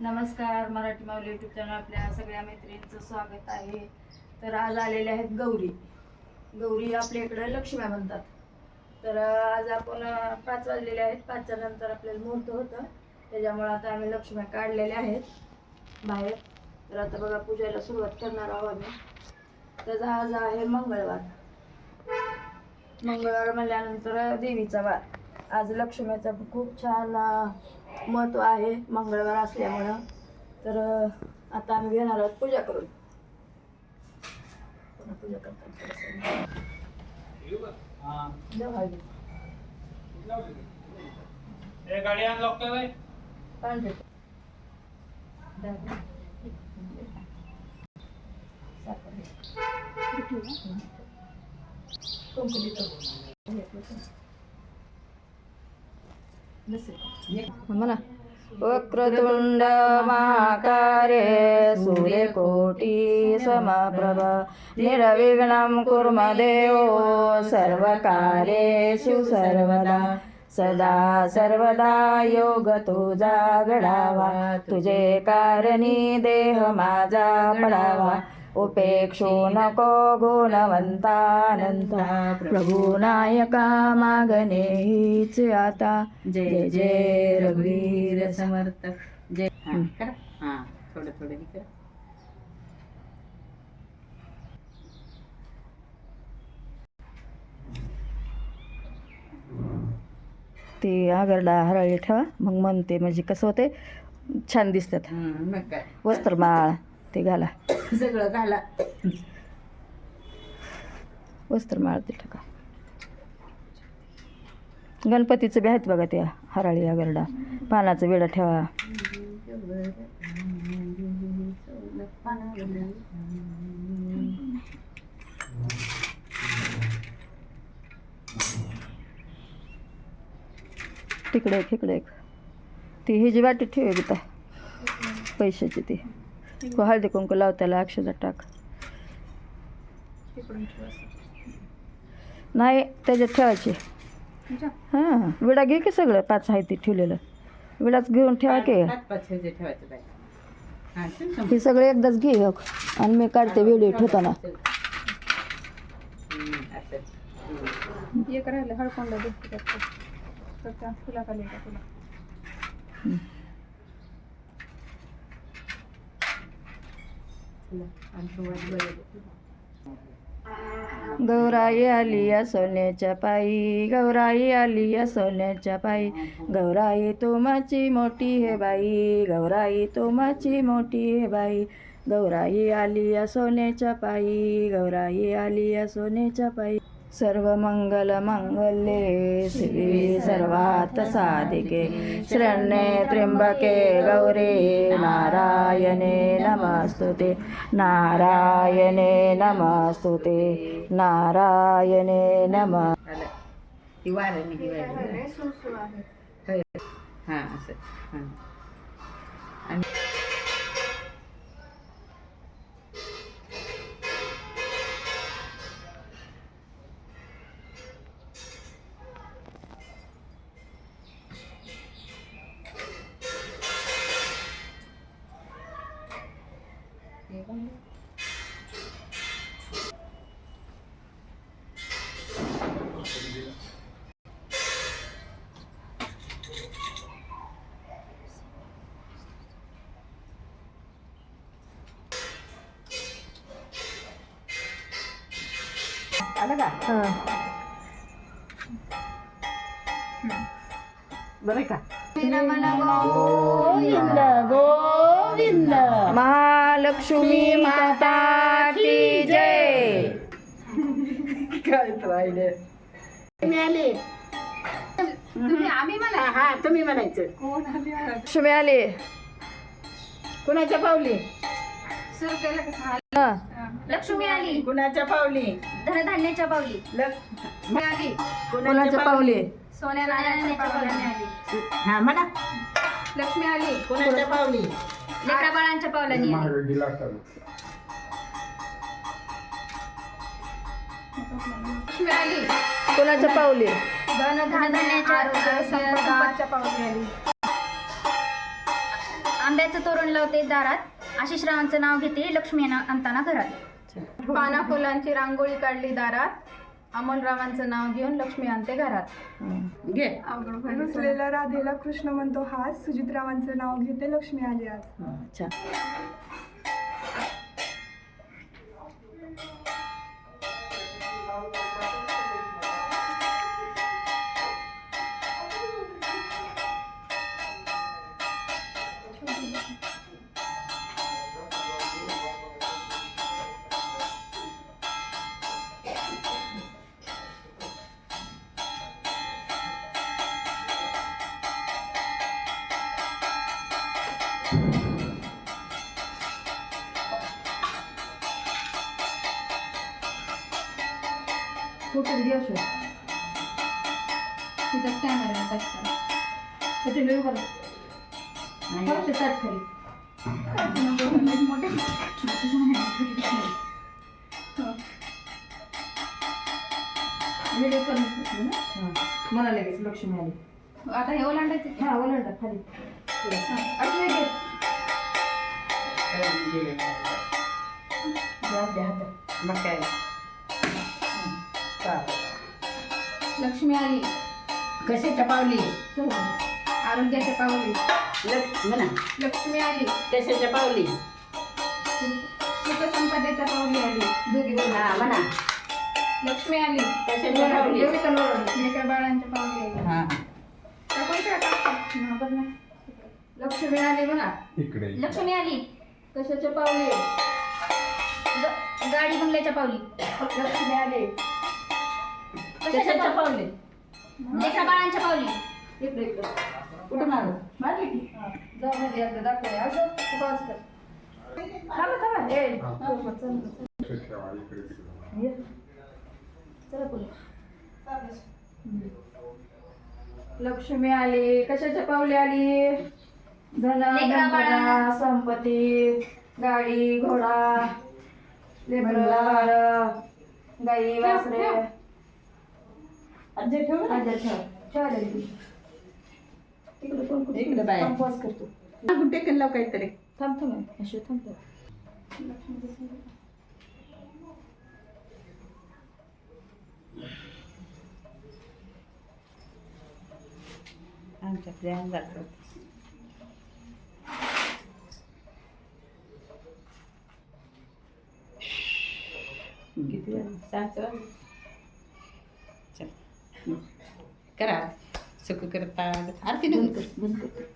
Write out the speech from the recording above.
नमस्कार मराठी माऊली YouTube channel आपल्या सगळ्या मैत्रिणींचं स्वागत आहे. तर आज आलेले आहेत गौरी. गौरी आपल्या इकडे लक्ष्म्या म्हणतात. तर आज आपण पाच वाजलेले आहेत. पाचच्या नंतर आपल्याला मुहूर्त होतं. त्याच्यामुळे आता आम्ही लक्ष्म्या काढलेल्या आहेत बाहेर. तर आता बघा पूजेला सुरुवात करणार आहोत आम्ही. तर आज आहे मंगळवार. मंगळवार म्हणल्यानंतर देवीचा वार. आज लक्ष्म्याचा खूप छान महत्त्व आहे मंगळवार असल्यामुळं. तर आता आम्ही घेणार आहोत पूजा करून. पुन्हा पूजा करतात. गाडी अनलॉक कर पांढरे. द्या. साखर दे. हं. कुंकू देतो. म्हणा. वक्रतुंड महाकारे सूर्यकोटी समप्रभ निर्विघ्नं कुर्म देवो सर्वकार्येषु सर्वदा. सदा सर्वदा योग तुझा घडावा. तुझे कारणी देह माझा पडावा. उपेक्षो नको गुणवंतानंता प्रभू नायका मागणे हीच आता। जय जय रघुवीर समर्थ। जय करा. हा थोडं थोडं करा. ते आगरडा हरळी ठेवा. मग म्हणते म्हणजे कसं होते छान दिसतात. वस्त्रमाळ. ते घाला. सगळं घाला. वस्त्रमाळ ते टाका. गणपतीचं बी आहेत बघा त्या हराळी आगरडा पानाचा विडा ठेवा. तिकडे एक इकडे एक. ती ही जी वाटी ठेवे गीता पैशाची ती. हळदी कुंकू लाव त्याला अक्षदा टाक. नाही त्याच्यात ठेवायची. हां विडा घे की सगळं पाच आहे ते ठेवलेलं. विडाच घेऊन ठेवा की. पाच पाच ह्याचे ठेवायचं बाई. हा सगळं एकदाच घे. आणि मी काढते व्हिडिओ ठेवताना. हं. हं. एक राहिलं हळकोंडा दुखते तर त्या फुलाखाली का तुला चला, आमचं वाट बघायला. गौराई आली या सोन्याच्या पायी गौराई आली या सोन्याच्या पायी. गौराई तोमाची मोठी हे बाई गौराई तोमाची मोठी हे बाई. गौराई आली या सोन्याच्या पायी गौराई आली या सोन्याच्या पायी. सर्व मंगल मंगले श्री सर्वात साधिके शरण्ये त्र्यंबके गौरी नारायणे नमस्तुते नारायणे नमस्तुते नारायणे नम. ती. हा असं हा आलं का बरं का गोविंद गोविंद महालक्ष्मी माता की जय. काय राहिले. मिळाले. तुम्ही आम्ही म्हणा हा तुम्ही म्हणायचं. कोण आली? आहे? लक्ष्मी आली. कुणाच्या पावली? सुरू केलं का हा. लक्ष्मी आली. कुणाच्या पावली? धनधान्याच्या पावली. लक मी आली. कोणाच्या पावली? सोन्या पावलाने आली हा म्हणा. लक्ष्मी आली. कुणाच्या पावली? लेकरा बाळांच्या पावलाने आली. लक्ष्मी आली. कोणाच्या पावली? धन आरोग्य आंब्याचं तोरण लावते दारात. आशिष रावांचं नाव घेते लक्ष्मी ना- आणताना घरात. पाना फुलांची रांगोळी काढली दारात. अमोलरावांचं नाव घेऊन लक्ष्मी आणते घरात. घे. रुसलेल्या राधेला कृष्ण म्हणतो हास सुजितरावांचं नाव घेते लक्ष्मी आली आज. अच्छा फोटो व्हिडिओ शो तिथं कॅमेरा करा फक्त सात खाली. व्हिडिओ पण मला लगेच लक्ष्मी आली. आता हे ओलांडायचं हा ओलांडा खाली. द्या. मग काय. लक्ष्मी आली कशाच्या पावली चला. आरोग्याच्या पावली लक्ष म्हणा लक्ष्मी आली कशाच्या पावली सुख संपदेच्या पावली आली. हा म्हणा. लक्ष्मी आली कशाच्या पावली एवढी तर लोळवली. लेकर बाळांच्या पावली आली हा. हा. लक्ष्मी आली म्हणा लक्ष्मी आली. कशाच्या पावली गाडी बंगल्याच्या पावली लक्ष्मी आली. कशाच्या पावली? लेकरा बाळांच्या पावली. इकडे इकडे. कुठून आलो? मारली की? जाऊ मध्ये एकदा असं तू पास कर. थांबा थांबा. ए चल, चल, चल. ये. चला पुढे हम्म. लक्ष्मी आली. कशाच्या पावली आली? धन लेकरा गणपता बाळा. संपत्ती गाडी घोडा बाळ गाई वासरे. अजय ठेव ना. ठेव ठेवायला गेली. तिकडे कोण कुठे इकडे करतो टेकन लाव काहीतरी थांब थांब अशोक थांब थांब. आमच्या ध्यान जातं किती. चल करा. सुख करता. आरती बंद कर.